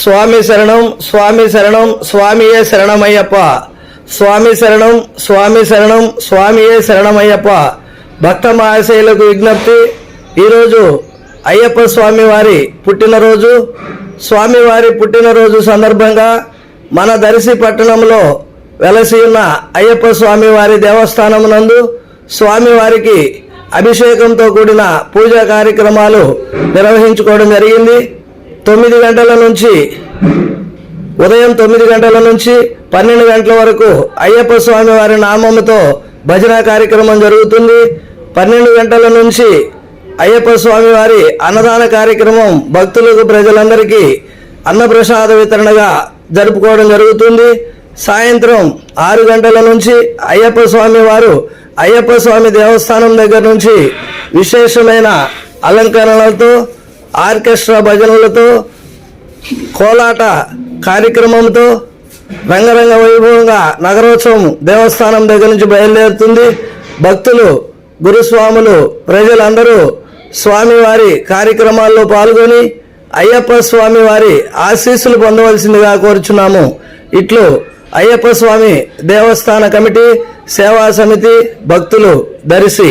స్వామి శరణం స్వామి శరణం స్వామియే శరణమయ్యప్ప. స్వామి శరణం స్వామి శరణం స్వామియే శరణమయ్యప్ప. భక్త మహాశయులకు విజ్ఞప్తి ఈరోజు అయ్యప్ప స్వామి వారి పుట్టినరోజు. స్వామివారి పుట్టినరోజు సందర్భంగా మన దర్శి పట్టణంలో వెలసి ఉన్న అయ్యప్ప స్వామి వారి దేవస్థానం నందు స్వామివారికి అభిషేకంతో కూడిన పూజా కార్యక్రమాలు నిర్వహించుకోవడం జరిగింది. తొమ్మిది గంటల నుంచి ఉదయం తొమ్మిది గంటల నుంచి పన్నెండు గంటల వరకు అయ్యప్ప స్వామి వారి నామముతో భజన కార్యక్రమం జరుగుతుంది. పన్నెండు గంటల నుంచి అయ్యప్ప స్వామి వారి అన్నదాన కార్యక్రమం భక్తులకు ప్రజలందరికీ అన్నప్రసాద వితరణగా జరుపుకోవడం జరుగుతుంది. సాయంత్రం ఆరు గంటల నుంచి అయ్యప్ప స్వామి వారు అయ్యప్ప స్వామి దేవస్థానం దగ్గర నుంచి విశేషమైన అలంకరణలతో ఆర్కెస్ట్రా భజనలతో కోలాట కార్యక్రమంతో రంగరంగ వైభవంగా నగరోత్సవం దేవస్థానం దగ్గర నుంచి బయలుదేరుతుంది. భక్తులు గురుస్వాములు ప్రజలందరూ స్వామివారి కార్యక్రమాల్లో పాల్గొని అయ్యప్ప స్వామి వారి ఆశీస్సులు పొందవలసిందిగా కోరుచున్నాము. ఇట్లు అయ్యప్ప స్వామి దేవస్థాన కమిటీ సేవా సమితి భక్తులు దర్శి